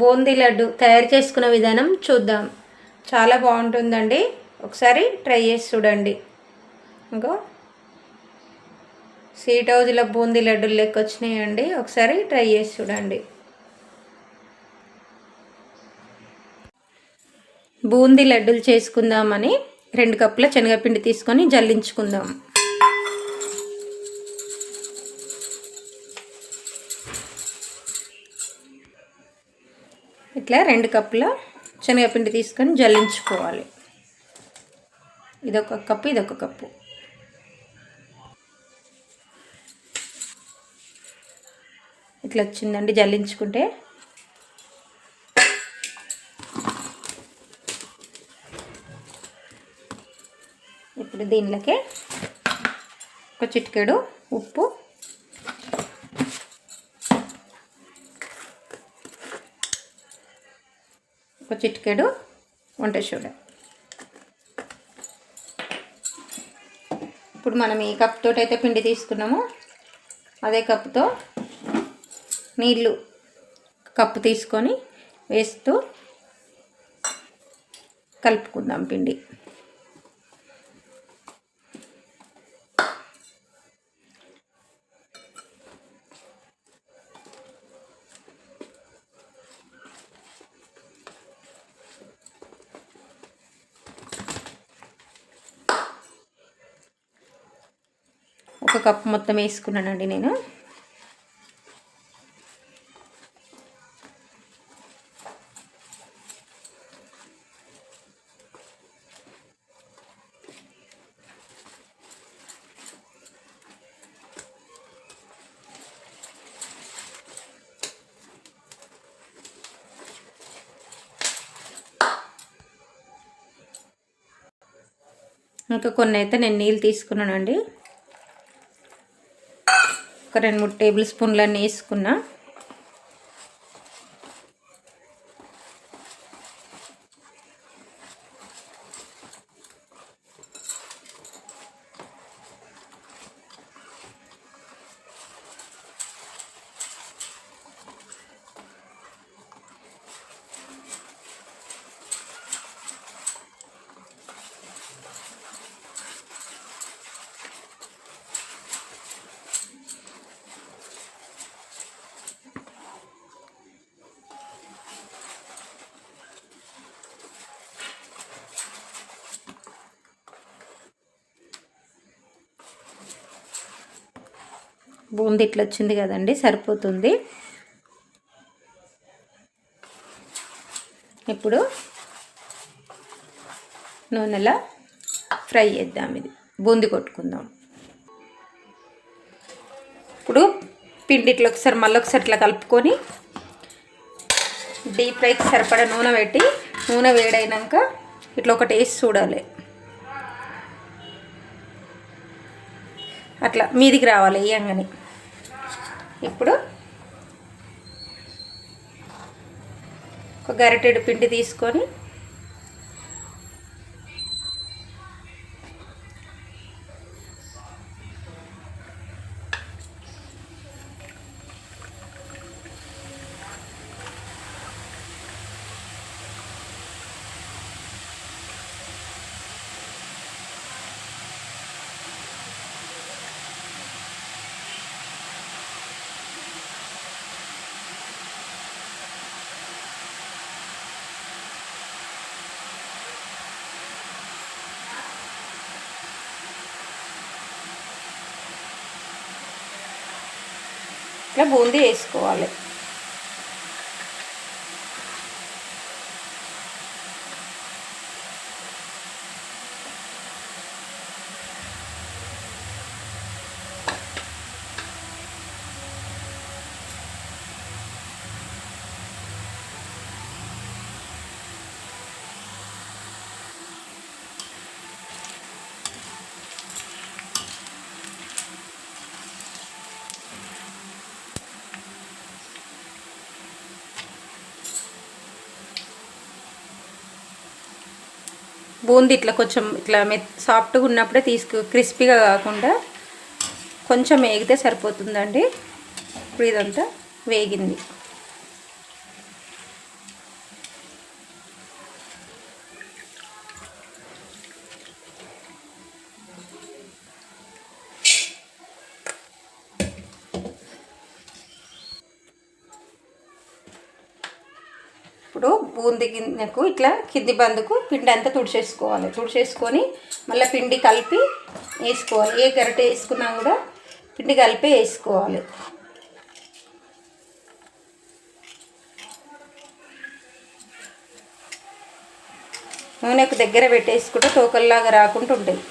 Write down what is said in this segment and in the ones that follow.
బూందీ లడ్డు తయారు చేసుకున్న విధానం చూద్దాం. చాలా బాగుంటుందండి. ఒకసారి ట్రై చేసి చూడండి. ఇంకో. స్వీట్ హౌస్లో బూందీ లడ్డూలు లెక్క వచ్చినాయండి. ఒకసారి ట్రై చేసి చూడండి. బూందీ లడ్డూలు చేసుకుందామని రెండు కప్పుల శనగపిండి తీసుకొని జల్లించుకుందాం. ఇట్లా రెండు కప్పుల శనగపిండి తీసుకొని జల్లించుకోవాలి. ఇదొక కప్పు ఇదొక కప్పు. ఇట్లా వచ్చిందండి జల్లించుకుంటే ఇప్పుడు దీనిలోకి ఒక చిటికెడు ఉప్పు ఒక చిటికెడు వంట సోడా ఇప్పుడు మనం ఈ కప్ తోటైతే అయితే పిండి తీసుకున్నామో. అదే కప్పుతో నీళ్ళు కప్పు తీసుకొని వేస్తూ కలుపుకుందాం పిండి. ఒక కప్పు మొత్తం వేసుకున్నానండి నేను. ఇంకా కొన్ని అయితే నేను నీళ్ళు తీసుకున్నానండి. ఒక రెండు మూడు టేబుల్ స్పూన్లన్నీ వేసుకున్నా బూంది ఇట్లా వచ్చింది కదండి సరిపోతుంది. ఇప్పుడు నూనెలో ఫ్రై చేద్దాం ఇది. బూంది కొట్టుకుందాం. ఇప్పుడు పిండి ఇట్లా ఒకసారి మళ్ళీ ఒకసారి ఇట్లా కలుపుకొని డీప్ ఫ్రైకి సరిపడా నూనె పెట్టి నూనె వేడైనాక ఇట్లా ఒకటి వేసి చూడాలి. అట్లా మీదికి రావాలి వేయంగానే. ఇప్పుడు ఒక గరిటెడు పిండి తీసుకొని ఇట్లా బూందీ వేసుకోవాలి. బూంది ఇట్లా కొంచెం ఇట్లా మె సాఫ్ట్గా ఉన్నప్పుడే తీసుకు క్రిస్పీగా కాకుండా కొంచెం వేగితే సరిపోతుందండి. ఇప్పుడు ఇదంతా వేగింది. బూంది గిన్నెకు ఇట్లా కింది బందుకు పిండి అంతా తుడిచేసుకోవాలి. తుడిచేసుకొని మళ్ళీ పిండి కలిపి వేసుకోవాలి. ఏ గరిటె వేసుకున్నా కూడా పిండి కలిపి వేసుకోవాలి. నూనెకు దగ్గర పెట్టేసుకుంటే తోకల్లాగా రాకుండా ఉంటుంది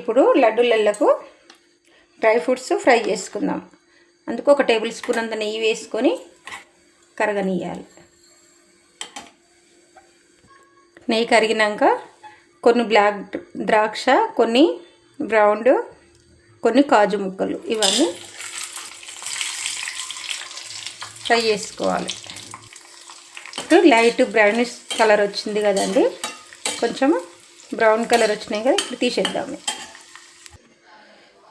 ఇప్పుడు లడ్డూలలకు డ్రై ఫ్రూట్స్ ఫ్రై చేసుకుందాం. అందుకు ఒక టేబుల్ స్పూన్ అంత నెయ్యి వేసుకొని కరగనియాలి నెయ్యి కరిగినాక కొన్ని బ్లాక్ ద్రాక్ష కొన్ని బ్రౌన్ కొన్ని కాజు ముక్కలు ఇవన్నీ ఫ్రై చేసుకోవాలి. ఇప్పుడు లైట్ బ్రౌనిష్ కలర్ వచ్చింది కదండి కొంచెం బ్రౌన్ కలర్ వచ్చినాయి కదా ఇప్పుడు తీసేద్దాము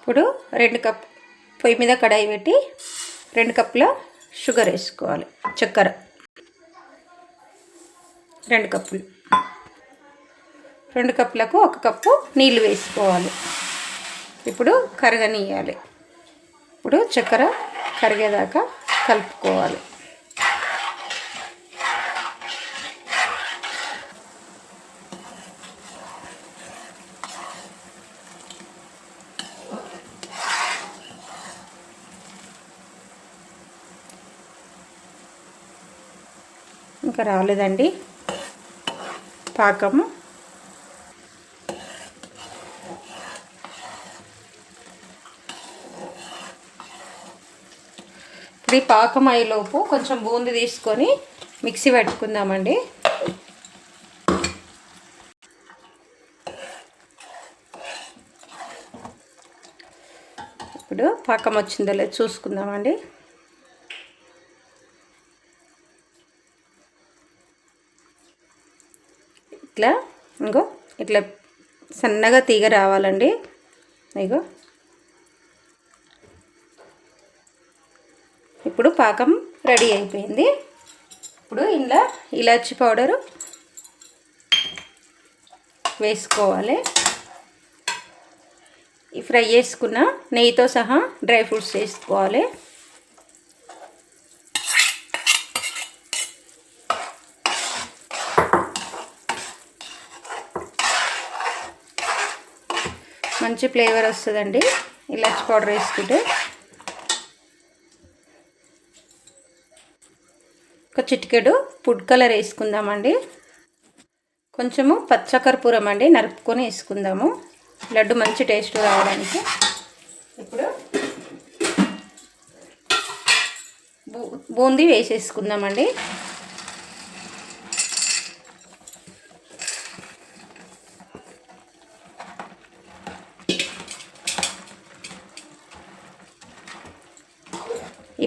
ఇప్పుడు రెండు కప్ పొయ్యి మీద కడాయి పెట్టి రెండు కప్పుల షుగర్ వేసుకోవాలి చక్కెర. రెండు కప్పులు. రెండు కప్పులకు ఒక కప్పు నీళ్ళు వేసుకోవాలి. ఇప్పుడు కరగనియాలి ఇప్పుడు చక్కెర కరిగేదాకా కలుపుకోవాలి. ఇంకా రాలేదండి. పాకము. ఇప్పుడు ఈ పాకం అయ్యేలోపు కొంచెం బూంది తీసుకొని మిక్సీ పెట్టుకుందామండి. ఇప్పుడు పాకం వచ్చిందో లేదో చూసుకుందామండి. ఇట్లా ఇంకో ఇట్లా సన్నగా తీగ రావాలండి. ఇగో. ఇప్పుడు పాకం రెడీ అయిపోయింది. ఇప్పుడు ఇలా ఇలాచి పౌడరు వేసుకోవాలి. ఈ ఫ్రై చేసుకున్న నెయ్యితో సహా డ్రై ఫ్రూట్స్ వేసుకోవాలి. మంచి ఫ్లేవర్ వస్తుందండి. ఇలాచి పౌడర్ వేసుకుంటే. ఒక చిటికెడు ఫుడ్ కలర్ వేసుకుందామండి. కొంచెము పచ్చకర్పూరం అండి నరుపుకొని వేసుకుందాము. లడ్డు మంచి టేస్ట్ రావడానికి. ఇప్పుడు బూందీ వేసేసుకుందామండి.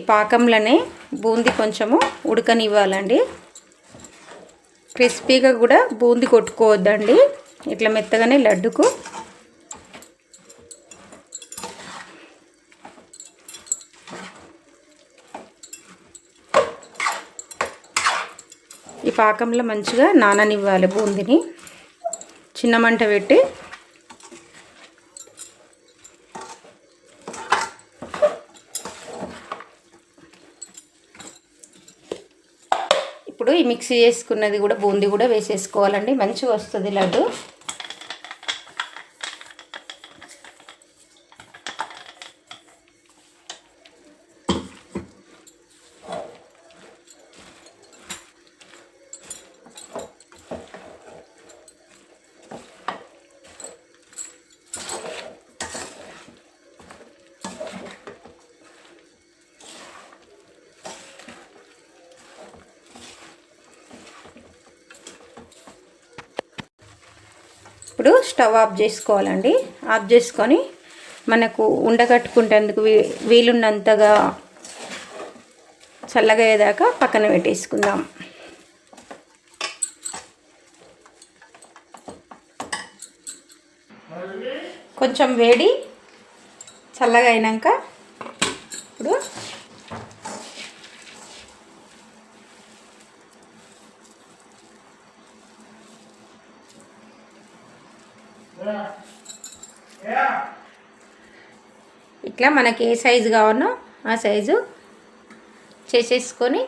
పాకంలోనే బూందీ కొంచెము ఉడకనివ్వాలండి. క్రిస్పీగా కూడా బూందీ కొట్టుకోవద్దండి. ఇట్లా మెత్తగానే లడ్డుకు. ఈ పాకంలో మంచిగా నాననివ్వాలి బూందిని. చిన్న మంట పెట్టి ఇప్పుడు ఈ మిక్సీ చేసుకున్నది కూడా బూందీ కూడా వేసేసుకోవాలండి. మంచిగా వస్తుంది లడ్డు. ఇప్పుడు స్టవ్ ఆఫ్ చేసుకోవాలండి. ఆఫ్ చేసుకొని మనకు ఉండగట్టుకుంటేందుకు వీ వీలున్నంతగా చల్లగా అయ్యేదాకా పక్కన పెట్టేసుకుందాం. కొంచెం వేడి చల్లగా అయినాక ఇప్పుడు ఇట్లా మనకి ఏ సైజు కావాలో ఆ సైజు చేసేసుకొని